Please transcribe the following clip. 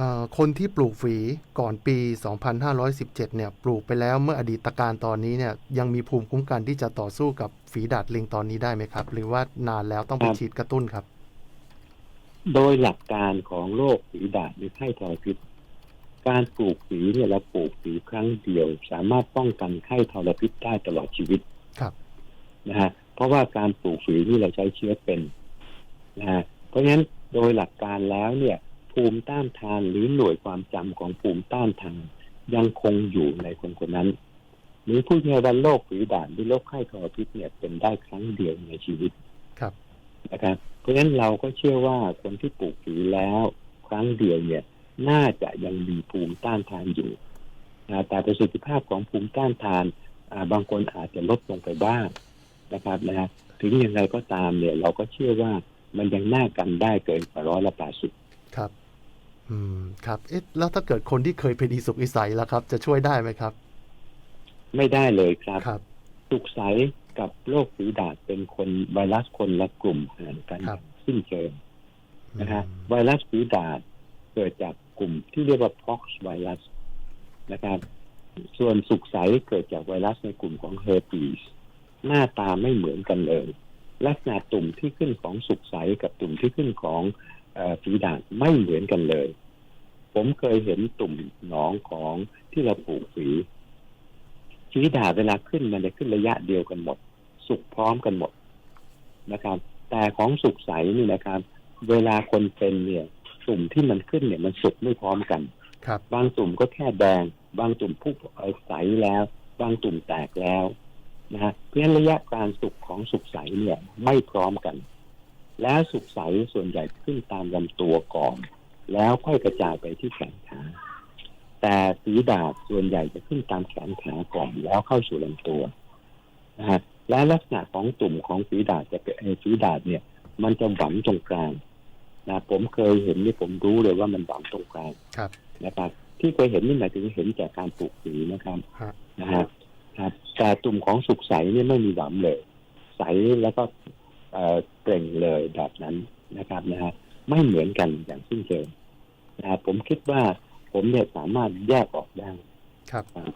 เอ่อคนที่ปลูกฝีก่อนปี 2517 เนี่ย ปลูกไปแล้วเมื่ออดีตการตอนนี้เนี่ย ยังมีภูมิคุ้มกันที่จะต่อสู้กับฝีดาดลิงตอนนี้ได้ไหมครับ หรือว่านานแล้วต้องไปครับฉีดกระตุ้นครับ โดยหลักการของโรคฝีดาษหรือไข้ทรพิษ การปลูกฝีเนี่ยเราปลูกฝีครั้งเดียว สามารถป้องกันไข้ทรพิษได้ตลอดชีวิตครับนะฮะเพราะว่าการปลูกฝีนี่เราใช้เชื้อเป็นนะฮะเพราะฉะนั้นโดยหลักการแล้วเนี่ย ภูมิต้านทานหรือหน่วยความจำของภูมิต้านทานยังคงอยู่ในคนคนนั้น หรือผู้ที่ว่าโรคฝีดาษหรือโรคไข้ทรพิษเนี่ยเป็นได้ครั้งเดียวในชีวิตครับนะครับ เพราะฉะนั้นเราก็เชื่อว่าคนที่ปลูกฝีแล้วครั้งเดียวเนี่ยน่าจะยังมีภูมิต้านทานอยู่นะแต่ประสิทธิภาพของภูมิต้านทานอ่าบางคนอาจจะลดลงไปบ้างนะครับนะฮะถึงอย่างไรก็ตามเนี่ย เราก็เชื่อว่ามันยังน่ากันได้เกินกว่าร้อยละแปดสิบ ครับ อืม ครับ เอ๊ะ แล้วถ้าเกิดคนที่เคยเป็นอีสุกอีใสล่ะครับ จะช่วยได้ไหมครับ ไม่ได้เลยครับครับ สุกใสกับโรคฝีดาษเป็นคนไวรัสคนละกลุ่มห่างกันครับ สิ้นเชิงนะฮะอืมไวรัสฝีดาษเกิดจากกลุ่มที่เรียกว่า pox ไวรัสนะครับ ส่วนสุกใสเกิดจากไวรัสในกลุ่มของ herpes หน้าตาไม่เหมือนกันเลย ลักษณะตุ่มที่ขึ้นของสุกใสกับตุ่มที่ขึ้นของเออ ฝีดาษไม่เหมือนกันเลย ผมเคยเห็นตุ่มหนองของที่เราปลูกฝีฝีดาษเวลาขึ้นมันจะขึ้นระยะเดียวกันหมด สุกพร้อมกันหมดนะครับ แต่ของสุกใสนี่นะครับ เวลาคนเป็นเนี่ยตุ่มที่มันขึ้นเนี่ยมันสุกไม่พร้อมกันครับบางตุ่มก็แค่แดง บางตุ่มพุเอ่อใสแล้ว บางตุ่มแตกแล้วนะฮะเพราะฉะนั้นระยะการสุกของสุกใสเนี่ยไม่พร้อมกัน แล้วสุกใสส่วนใหญ่ขึ้นตามลำตัวก่อน แล้วค่อยกระจายไปที่แขนขาแต่สีดาษส่วนใหญ่จะขึ้นตามแขนขาก่อนแล้วเข้าสู่ลำตัวนะฮะและลักษณะของตุ่มของฝีดาษจะเป็นเอ่อฝีดาษเนี่ย มันจะหวังตรงกลางนะผมเคยเห็นนี่ผมรู้เลยว่ามันหวังตรงกลางครับนะครับที่เคยเห็นนี่หมายถึงเห็นจากการปลูกฝีนะครับฮะนะฮะครับแต่ตุ่มของสุกใสเนี่ยไม่มีหวังเลย ใสแล้วก็ เอ่อเปล่งเลยแบบนั้นนะครับนะฮะไม่เหมือนกันอย่างสิ้นเชิงนะครับผมคิดว่าผมเนี่ยสามารถแยกออกได้ครับครับ